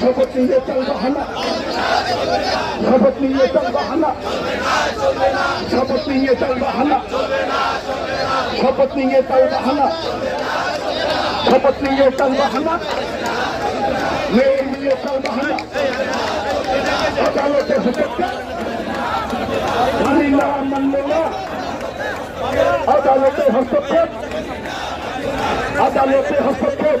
শপথ নিয়ে চলবো হানা শপথ নিয়ে চলবো হানা শপথ নিয়ে চলবো হানা শপথ নিয়ে চলবো হানা শপথ নিয়ে চলবো হানা মেয়ে নিয়ে চলবো হানা আদালতে মানি না আদালতে হস্তক্ষেপ আদালতে হস্তক্ষেপ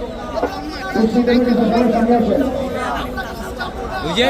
জিয়া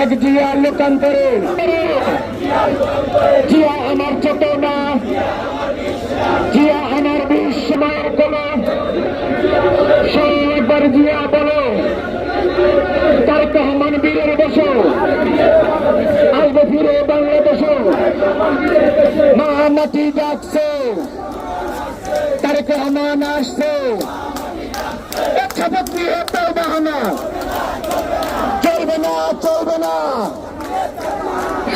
এক জিয়া লোকান্তরে। জিয়া আমার চেতনা। জিয়া আমার বিস্ময়ের কোন সেই একবার জিয়া বলো, তার রহমান বীরের বসো। আসবে ফিরে বাংলাদেশ। মা মাটি ডাকছে তারেক রহমান আসছে। এক শপথ নিয়ে তার বাহানা চলবে না চলবে না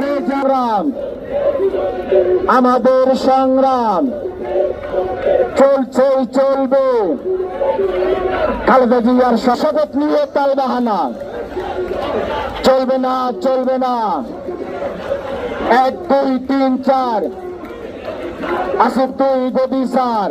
সংগ্রাম আমাদের সংগ্রাম চলছে চলবে। খালেদা জিয়ার শপথ নিয়ে তাল বাহানা। চলবে না চলবে না। এক, দুই, তিন, চার। আসিফ দুই গদি স্যার